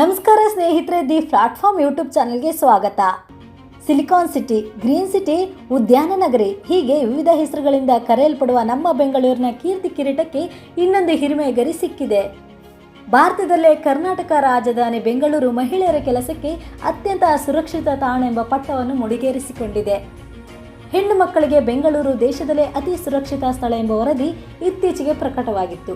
ನಮಸ್ಕಾರ ಸ್ನೇಹಿತರೆ, the platform YouTube ಚಾನೆಲ್ಗೆ ಸ್ವಾಗತ. ಸಿಲಿಕಾನ್ ಸಿಟಿ, ಗ್ರೀನ್ ಸಿಟಿ ಉದ್ಯಾನ ನಗರಿ ಹೀಗೆ ವಿವಿಧ ಹೆಸರುಗಳಿಂದ ಕರೆಯಲ್ಪಡುವ ನಮ್ಮ ಬೆಂಗಳೂರಿನ ಕೀರ್ತಿ ಕಿರೀಟಕ್ಕೆ ಇನ್ನೊಂದು ಹಿರಿಮೆ ಗರಿ ಸಿಕ್ಕಿದೆ. ಭಾರತದಲ್ಲೇ ಕರ್ನಾಟಕ ರಾಜಧಾನಿ ಬೆಂಗಳೂರು ಮಹಿಳೆಯರ ಕೆಲಸಕ್ಕೆ ಅತ್ಯಂತ ಸುರಕ್ಷಿತ ತಾಣ ಎಂಬ ಪಟ್ಟವನ್ನು ಮುಡಿಗೇರಿಸಿಕೊಂಡಿದೆ. ಹೆಣ್ಣು ಮಕ್ಕಳಿಗೆ ಬೆಂಗಳೂರು ದೇಶದಲ್ಲೇ ಅತಿ ಸುರಕ್ಷಿತ ಸ್ಥಳ ಎಂಬ ವರದಿ ಇತ್ತೀಚೆಗೆ ಪ್ರಕಟವಾಗಿತ್ತು.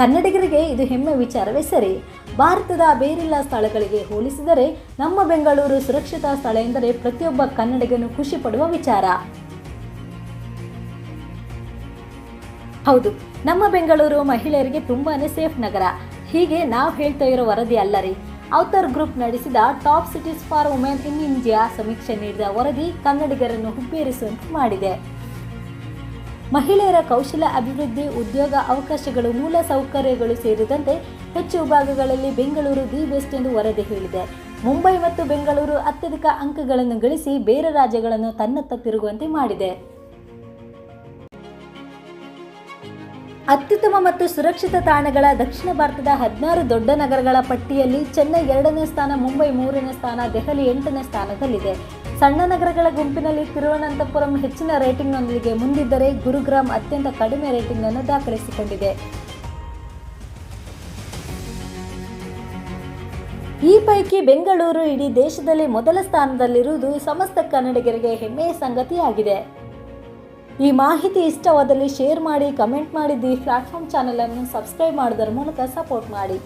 ಕನ್ನಡಿಗರಿಗೆ ಇದು ಹೆಮ್ಮೆ ವಿಚಾರವೇ ಸರಿ. ಭಾರತದ ಬೇರೆಲ್ಲ ಸ್ಥಳಗಳಿಗೆ ಹೋಲಿಸಿದರೆ ನಮ್ಮ ಬೆಂಗಳೂರು ಸುರಕ್ಷಿತ ಸ್ಥಳ ಎಂದರೆ ಪ್ರತಿಯೊಬ್ಬ ಕನ್ನಡಿಗನು ಖುಷಿ ಪಡುವ ವಿಚಾರ. ಹೌದು, ನಮ್ಮ ಬೆಂಗಳೂರು ಮಹಿಳೆಯರಿಗೆ ತುಂಬಾನೇ ಸೇಫ್ ನಗರ. ಹೀಗೆ ನಾವು ಹೇಳ್ತಾ ಇರೋ ವರದಿ ಅಲ್ಲರಿ. ಔತರ್ ಗ್ರೂಪ್ ನಡೆಸಿದ top cities for women in India ಸಮೀಕ್ಷೆ ನೀಡಿದ ವರದಿ ಕನ್ನಡಿಗರನ್ನು ಹುಬ್ಬೇರಿಸುವಂತೆ ಮಾಡಿದೆ. ಮಹಿಳೆಯರ ಕೌಶಲ ಅಭಿವೃದ್ಧಿ, ಉದ್ಯೋಗ ಅವಕಾಶಗಳು, ಮೂಲ ಸೌಕರ್ಯಗಳು ಸೇರಿದಂತೆ ಹೆಚ್ಚು ವಿಭಾಗಗಳಲ್ಲಿ ಬೆಂಗಳೂರು ದಿ ಬೆಸ್ಟ್ ಎಂದು ವರದಿ ಹೇಳಿದೆ. ಮುಂಬೈ ಮತ್ತು ಬೆಂಗಳೂರು ಅತ್ಯಧಿಕ ಅಂಕಗಳನ್ನು ಗಳಿಸಿ ಬೇರೆ ರಾಜ್ಯಗಳನ್ನು ತನ್ನತ್ತ ತಿರುಗುವಂತೆ ಮಾಡಿದೆ. ಅತ್ಯುತ್ತಮ ಮತ್ತು ಸುರಕ್ಷಿತ ತಾಣಗಳ ದಕ್ಷಿಣ ಭಾರತದ ಹದಿನಾರು ದೊಡ್ಡ ನಗರಗಳ ಪಟ್ಟಿಯಲ್ಲಿ ಚೆನ್ನೈ ಎರಡನೇ ಸ್ಥಾನ, ಮುಂಬೈ ಮೂರನೇ ಸ್ಥಾನ, ದೆಹಲಿ ಎಂಟನೇ ಸ್ಥಾನದಲ್ಲಿದೆ. ಸಣ್ಣ ನಗರಗಳ ಗುಂಪಿನಲ್ಲಿ ತಿರುವನಂತಪುರಂ ಹೆಚ್ಚಿನ ರೇಟಿಂಗ್ನೊಂದಿಗೆ ಮುಂದಿದ್ದರೆ ಗುರುಗ್ರಾಮ್ ಅತ್ಯಂತ ಕಡಿಮೆ ರೇಟಿಂಗ್ ಅನ್ನು ದಾಖಲಿಸಿಕೊಂಡಿದೆ. ಈ ಪೈಕಿ ಬೆಂಗಳೂರು ಇಡೀ ದೇಶದಲ್ಲಿ ಮೊದಲ ಸ್ಥಾನದಲ್ಲಿರುವುದು ಸಮಸ್ತ ಕನ್ನಡಿಗರಿಗೆ ಹೆಮ್ಮೆಯ ಸಂಗತಿಯಾಗಿದೆ. ಈ ಮಾಹಿತಿ ಇಷ್ಟವಾದಲ್ಲಿ ಶೇರ್ ಮಾಡಿ, ಕಮೆಂಟ್ ಮಾಡಿ, ದಿ ಪ್ಲಾಟ್ಫಾರ್ಮ್ ಚಾನಲನ್ನು ಸಬ್ಸ್ಕ್ರೈಬ್ ಮಾಡೋದರ ಮೂಲಕ ಸಪೋರ್ಟ್ ಮಾಡಿ.